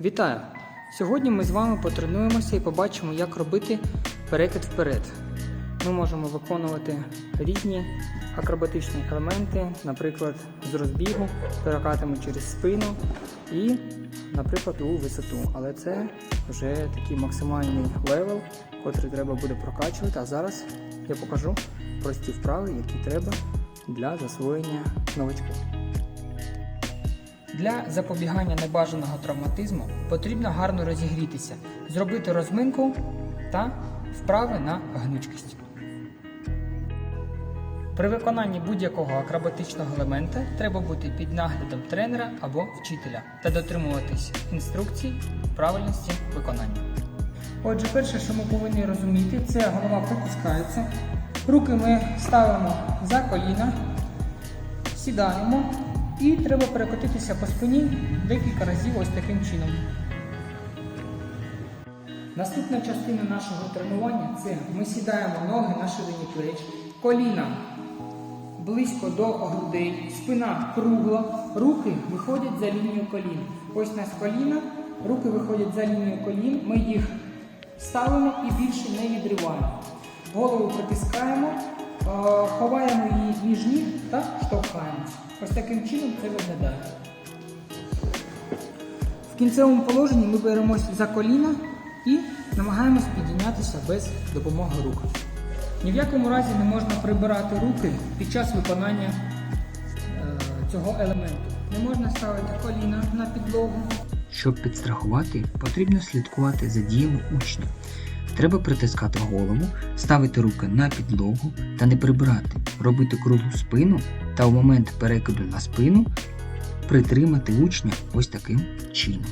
Вітаю! Сьогодні ми з вами потренуємося і побачимо, як робити перекид вперед. Ми можемо виконувати різні акробатичні елементи, наприклад, з розбігу, перекатами через спину і, наприклад, у висоту. Але це вже такий максимальний левел, котрий треба буде прокачувати. А зараз я покажу прості вправи, які треба для засвоєння новачку. Для запобігання небажаного травматизму потрібно гарно розігрітися, зробити розминку та вправи на гнучкість. При виконанні будь-якого акробатичного елемента треба бути під наглядом тренера або вчителя та дотримуватись інструкцій правильності виконання. Отже, перше, що ми повинні розуміти, це голова притискається. Руки ми ставимо за коліна, сідаємо і треба перекотитися по спині декілька разів ось таким чином. Наступна частина нашого тренування це ми сідаємо ноги на ширині плеч, коліна близько до грудей, спина кругла, руки виходять за лінію колін. Ось у нас коліна, руки виходять за лінію колін, ми їх ставимо і більше не відриваємо. Голову притискаємо, е, ховаємо ніг та штовхаємось. Ось таким чином це виглядає. В кінцевому положенні ми беремось за коліна і намагаємось підійнятися без допомоги рук. Ні в якому разі не можна прибирати руки під час виконання е, цього елементу. Не можна ставити коліна на підлогу. Щоб підстрахувати, потрібно слідкувати за діями учня. Треба притискати голову, ставити руки на підлогу та не прибирати, робити круглу спину та у момент перекиду на спину притримати учня ось таким чином.